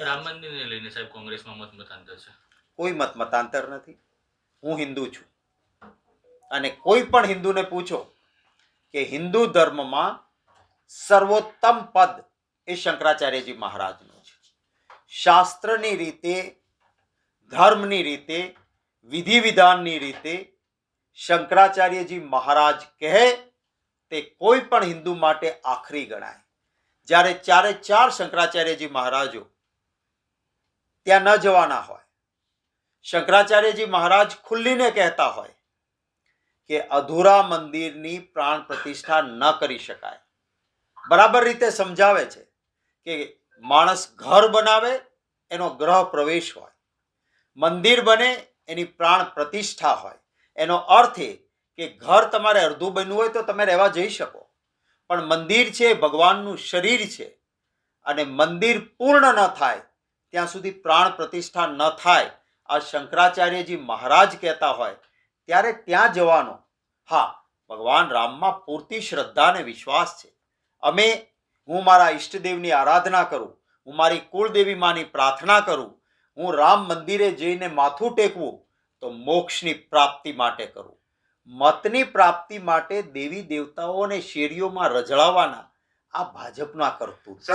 રામ લઈને સાહેબ કોંગ્રેસમાં મત મતાંતર છે? કોઈ મત મતાંતર નથી. હું હિન્દુ છું. અને કોઈ પણ હિન્દુને પૂછો કે હિન્દુ ધર્મમાં સર્વોત્તમ પદ એ શંકરાચાર્યજી મહારાજનું છે. શાસ્ત્રની રીતે, ધર્મની રીતે વિધિ વિધાનની રીતે શંકરાચાર્યજી મહારાજ કહે તે કોઈ પણ હિન્દુ માટે આખરી ગણાય. જ્યારે ચારે ચાર શંકરાચાર્યજી મહારાજો ત્યાં ન જવાના હોય. શંકરાચાર્યજી મહારાજ ખુલ્લીને કહેતા હોય કે અધૂરા મંદિરની પ્રાણ પ્રતિષ્ઠા ન કરી શકાય. બરાબર રીતે સમજાવે છે કે માણસ ઘર બનાવે, એનો ગ્રહ પ્રવેશ હોય. મંદિર બને, એની પ્રાણ પ્રતિષ્ઠા હોય. એનો અર્થ એ કે ઘર તમારે અડધું બન્યું હોય તો તમે રહેવા જઈ શકો. પણ મંદિર છે, ભગવાનનું શરીર છે અને મંદિર પૂર્ણ ન થાય ત્યાં સુધી પ્રાણ પ્રતિષ્ઠા ન થાય, આ શંકરાચાર્યજી મહારાજ કહેતા હોય, ત્યારે ત્યાં જવાનો. હા, ભગવાન રામમાં પૂરતી શ્રદ્ધા અને વિશ્વાસ છે. અમે, હું મારા ઈષ્ટદેવની આરાધના કરું, હું મારી કુળદેવી માની પ્રાર્થના કરું, હું રામ મંદિરે જઈને માથું ટેકવું, તો મોક્ષની પ્રાપ્તિ માટે કરું. મતની પ્રાપ્તિ માટે દેવી દેવતાઓને શેરીઓમાં રજળાવાના આ ભાજપના કરતું